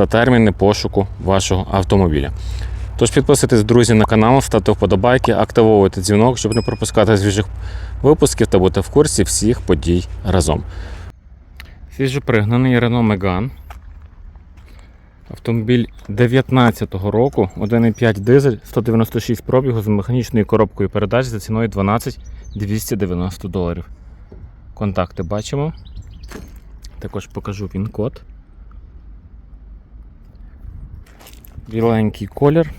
та терміни пошуку вашого автомобіля. Тож підписуйтесь, друзі, на канал, ставте вподобайки, активовуйте дзвінок, щоб не пропускати свіжих випусків та бути в курсі всіх подій разом. Свіжопригнаний Renault Megane. Автомобіль 19-го року, 1,5 дизель, 196 пробігу з механічною коробкою передач за ціною 12 290 доларів. Контакти бачимо. Також покажу він-код. Біленький колір.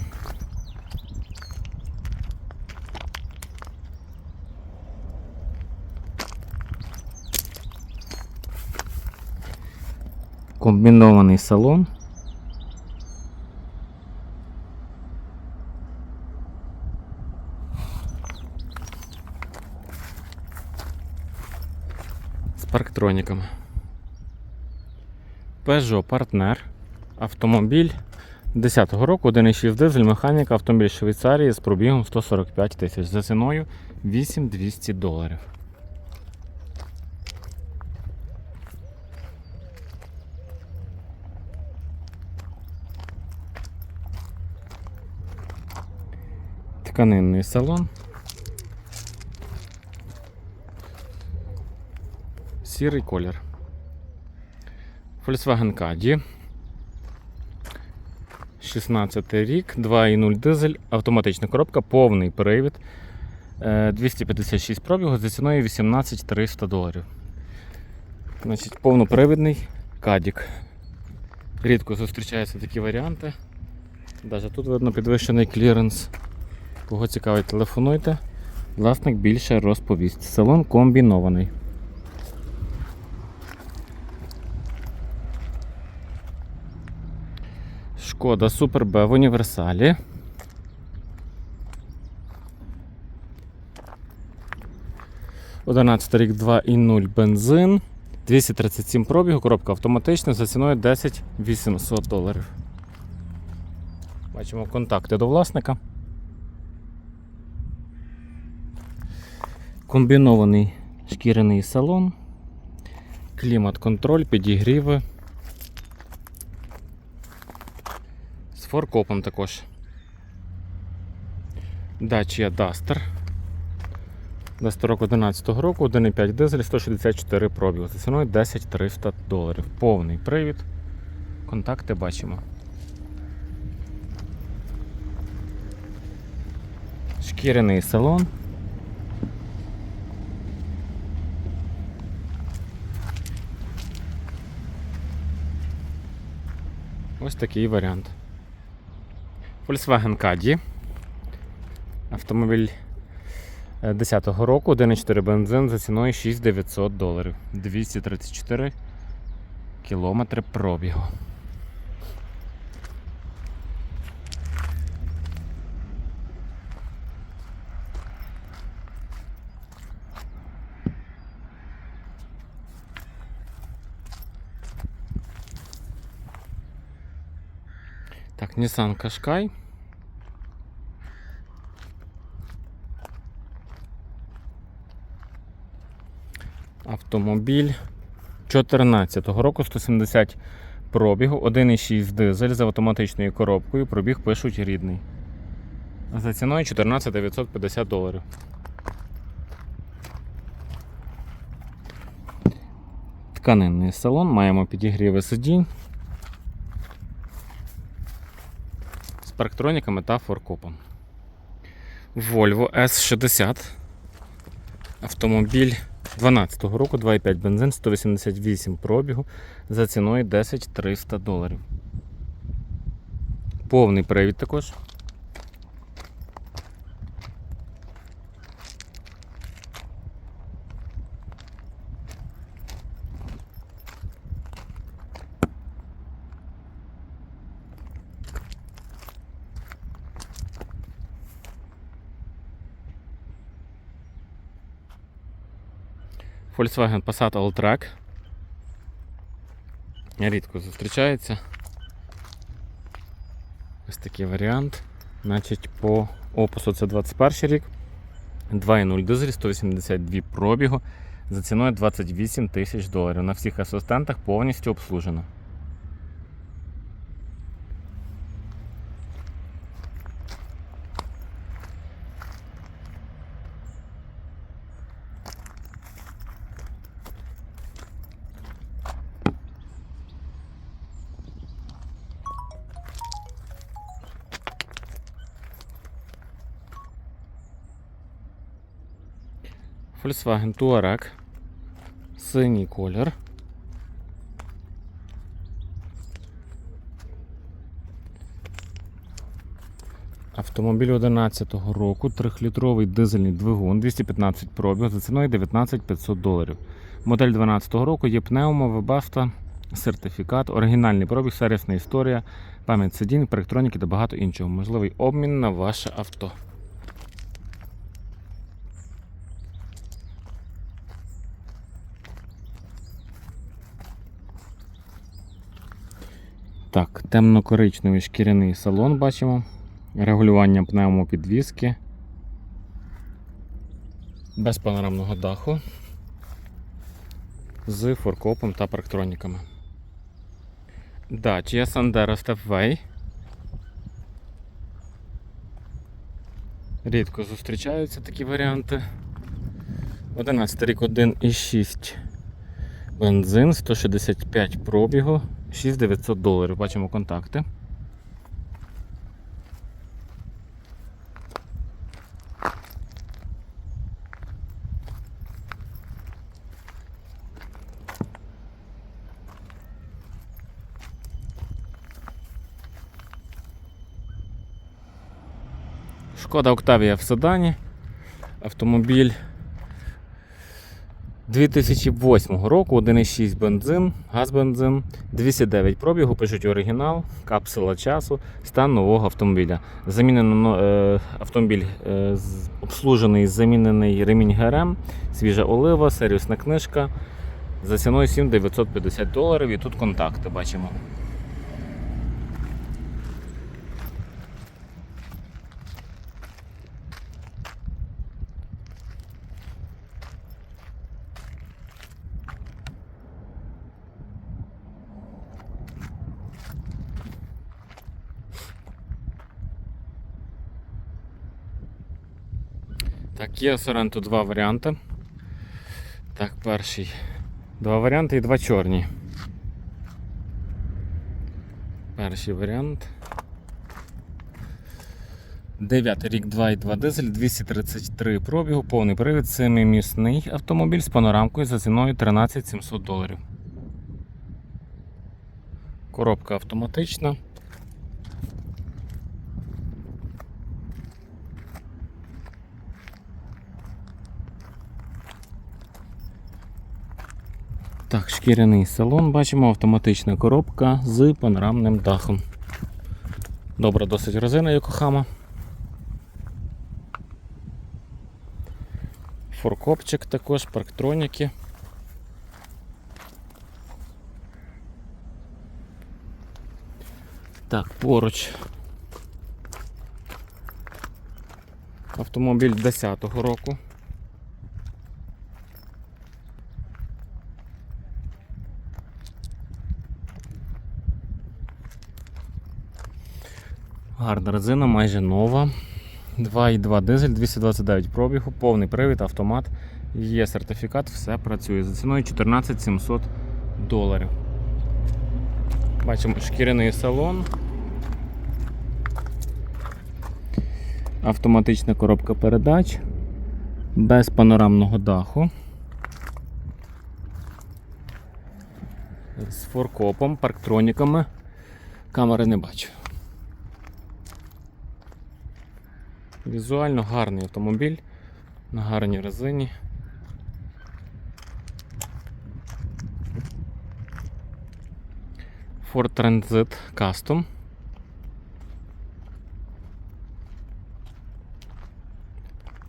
Комбінований салон. З парктроніками. Peugeot Partner. Автомобіль 10-го року 1,6 дизель, механіка, автомобіль Швейцарії з пробігом 145 тисяч за ціною 8200 доларів. Тканинний салон. Сірий колір. Volkswagen Caddy. 16 рік, 2,0 дизель, автоматична коробка, повний привід. е, 256 пробігу за ціною 18 300 доларів. Значить, повнопривідний кадік. Рідко зустрічаються такі варіанти. Навіть тут видно підвищений кліренс. Кого цікавить, телефонуйте. Власник більше розповість. Салон комбінований. Шкода Супер Б в універсалі. Одинадцятий рік 2,0 бензин. 237 пробігу, коробка автоматична за ціною 10 800 доларів. Бачимо контакти до власника. Комбінований шкіряний салон, клімат-контроль, підігріви. Форкопом також. Dacia Duster. Року 11 року, 1,5 дизель, 164 пробігу. За ціною 10 300 доларів. Повний привід. Контакти бачимо. Шкіряний салон. Ось такий варіант. Volkswagen Caddy. Автомобіль 10-го року, 1,4 бензин за ціною 6900 доларів. 234 кілометри пробігу. Так, Nissan Qashqai. Автомобіль 14-го року 170 пробігу, 1,6 дизель з автоматичною коробкою. Пробіг пишуть рідний. За ціною 14 950 доларів. Тканинний салон, маємо підігріви сидінь. з парктроніками та форкопом. Volvo S60. Автомобіль 12-го року, 2,5 бензин, 188 пробігу за ціною 10 300 доларів. Повний привід також. Volkswagen Passat Alltrack. Рідко зустрічається. Ось такий варіант. Значить, по опису це 21 рік. 2.0 дизель, 182 пробігу. За ціною 28 тисяч доларів. На всіх асистентах повністю обслужено. Volkswagen Touareg. Синій колір. Автомобіль 11-го року, 3-літровий дизельний двигун, 215 пробіг за ціною 19 500 доларів. Модель 12-го року є пневмо, вебаста, сертифікат, оригінальний пробіг, сервісна історія, пам'ять сидінь, електроніки та багато іншого. Можливий обмін на ваше авто. Так, темно-коричневий шкіряний салон бачимо. Регулювання пневмопідвіски. Без панорамного даху. З форкопом та парктроніками. Dacia Sandero Stepway. Рідко зустрічаються такі варіанти. 11 рік 1,6 бензин, 165 пробігу. 6900 доларів. Бачимо контакти. Шкода Октавія в седані. Автомобіль 2008 року 1,6 бензин, газ-бензин, 209 пробігу, пишуть оригінал, капсула часу, стан нового автомобіля. Замінено е, автомобіль е, обслужений, замінений ремінь ГРМ, свіжа олива, сервісна книжка. За ціною 7950 доларів і тут контакти бачимо. Є Sorento два варіанти. Так, перший. Два варіанти і два чорні. Перший варіант. 9 рік 2,2 дизель, 233 пробігу, повний привід, семимісний автомобіль з панорамкою за ціною 13 700 доларів. Коробка автоматична. Так, шкіряний салон, бачимо, автоматична коробка з панорамним дахом. Добра досить резина Йокохама. Форкопчик також, парктроніки. Так, поруч. Автомобіль 10-го року. Гарна резина, майже нова. 2,2 дизель, 229 пробігу, повний привід, автомат. Є сертифікат, все працює. За ціною 14 700 доларів. Бачимо шкіряний салон. Автоматична коробка передач. Без панорамного даху. З форкопом, парктроніками. Камери не бачу. Візуально гарний автомобіль на гарній резині. Ford Transit Custom.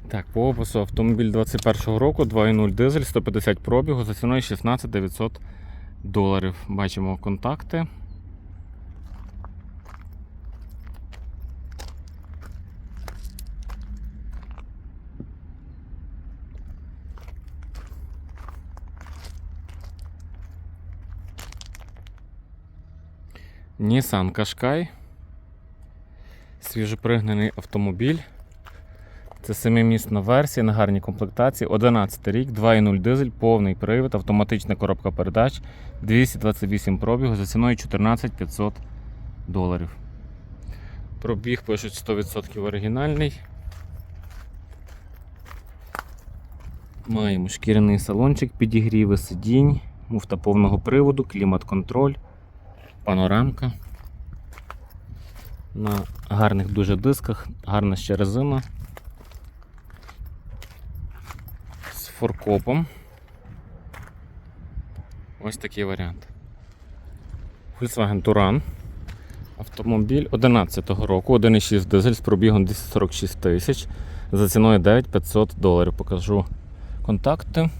Так, по опису автомобіль 21-го року, 2.0 дизель, 150 пробігу за ціною 16 900 доларів. Бачимо контакти. Nissan Qashqai. Свіжопригнаний автомобіль. Це семимісна версія на гарній комплектації. 11 рік, 2.0 дизель, повний привід, автоматична коробка передач, 228 пробігу за ціною 14 500 доларів. Пробіг пишуть 100% оригінальний. Маємо шкіряний салончик, підігріви сидінь, муфта повного приводу, клімат-контроль, панорамка. На гарних дуже дисках, гарна ще резина. з форкопом. Ось такий варіант. Volkswagen Touran. Автомобіль 11-го року, 1,6 дизель з пробігом 246 тисяч. За ціною 9500 доларів. Покажу контакти.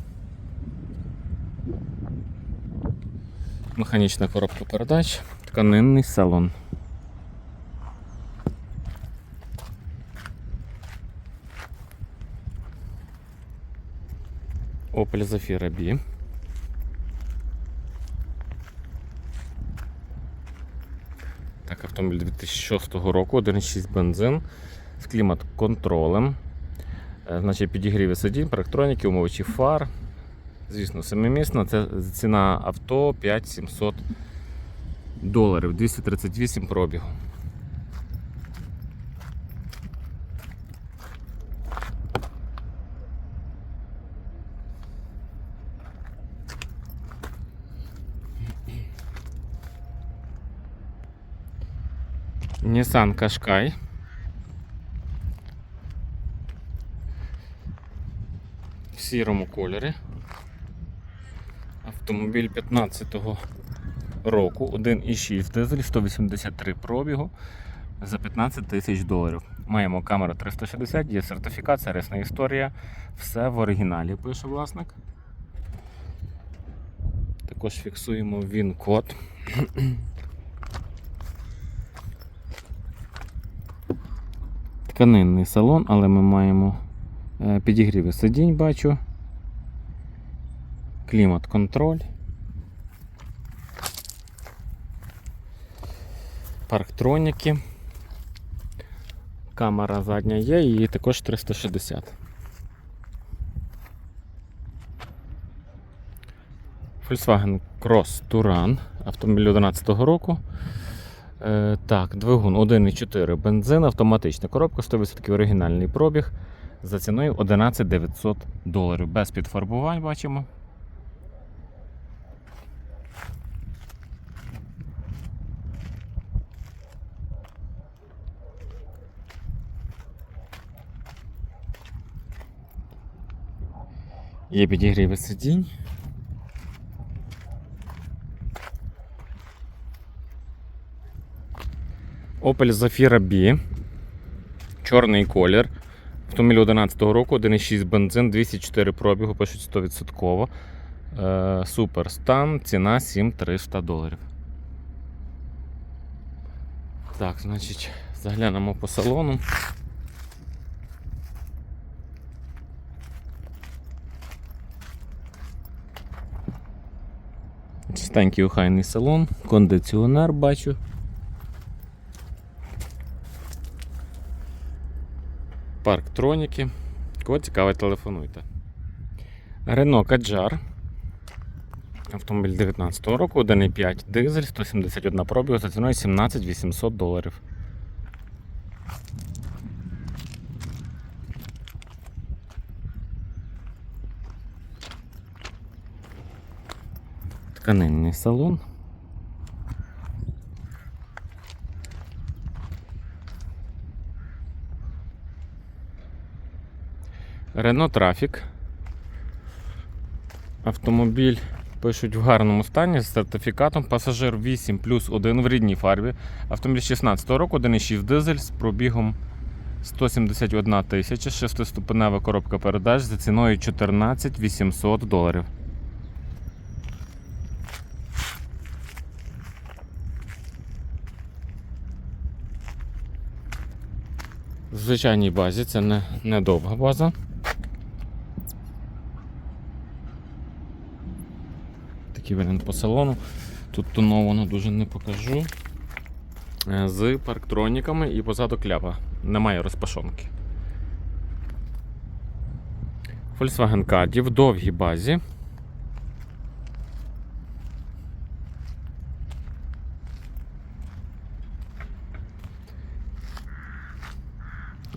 Механічна коробка передач, тканинний салон. Opel Zafira B. Так, автомобіль 2006 року, 1,6 бензин з клімат-контролем. Е, Значить, підігріви сидінь, парктроніки, умовичі фар. Звісно, семимісна. Це ціна авто 5700 доларів, 238 пробігу. Nissan Qashqai. В сірому кольорі. Автомобіль 15-го року, 1,6 дизель, 183 пробігу за 15 тисяч доларів. Маємо камеру 360, є сертифікація, ресна історія. Все в оригіналі пише власник. Також фіксуємо він-код. тканинний салон, але ми маємо е, підігріви сидінь, бачу. Клімат-контроль. Парктроніки. Камера задня є, її також 360. Volkswagen Cross Touran, автомобіль 11 року. Е, так, двигун 1,4 бензин, автоматична коробка, 100% оригінальний пробіг за ціною 11 900 доларів. Без підфарбувань бачимо. Є підігріви сидінь. Opel Zafira B. Чорний колір. Автомобіль 11 року, 1,6 бензин, 204 пробігу, пишуть 100%. Е, супер стан, ціна 7300 доларів. Так, значить, заглянемо по салону. Чистенький охайний салон, кондиціонер бачу. Парктроніки. Кого цікавить, телефонуйте. Рено Каджар. Автомобіль 19 року, 1,5 дизель, 171 пробіг за ціною 17 800 доларів. Тканинний салон. Рено Трафік. Автомобіль пишуть в гарному стані з сертифікатом. Пасажир 8 плюс 1 в рідній фарбі. Автомобіль 16 року, 1,6 дизель з пробігом 171 тисяча, шестиступенева коробка передач за ціною 14 800 доларів. В звичайній базі це не, не довга база. Такий варіант по салону. Тут тоновано дуже не покажу. Е, З парктроніками і позаду кляпа. Немає розпашонки. Volkswagen Caddy в довгій базі.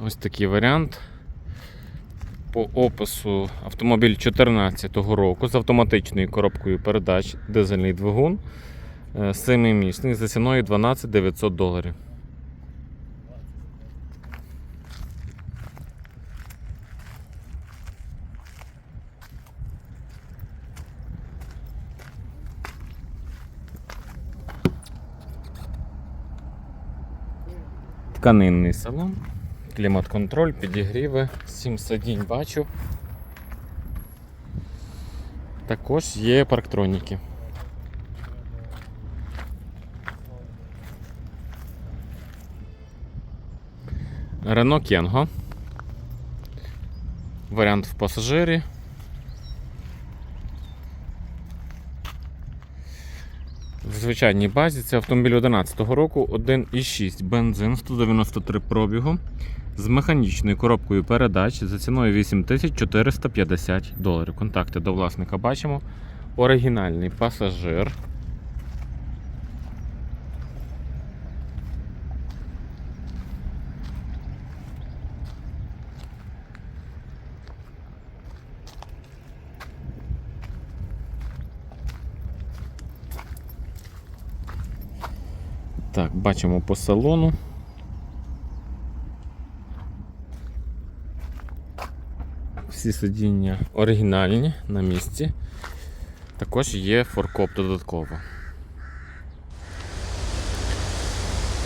Ось такий варіант. По опису автомобіль 2014 року з автоматичною коробкою передач дизельний двигун. е, Семимісний за ціною 12 900 доларів. Тканинний салон, клімат-контроль, підігріви, 7 сидінь бачу. Також є парктроніки. Рено Кенго. Варіант в пасажирі. В звичайній базі це автомобіль 2011 року 1,6 бензин 193 пробігу з механічною коробкою передач за ціною 8450 доларів. Контакти до власника бачимо. Оригінальний пасажир. Так, бачимо по салону. Всі сидіння оригінальні на місці. Також є форкоп додатково.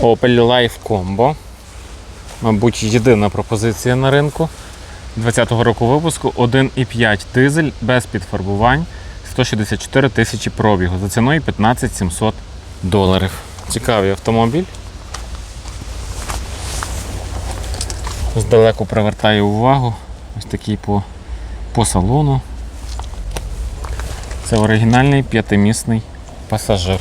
Opel Life Combo. Мабуть, єдина пропозиція на ринку. 20-го року випуску 1,5 дизель без підфарбувань 164 тисячі пробігу за ціною 15 700 доларів. Цікавий автомобіль. Здалеку привертає увагу. Ось такий по, по салону. Це оригінальний п'ятимісний пасажир.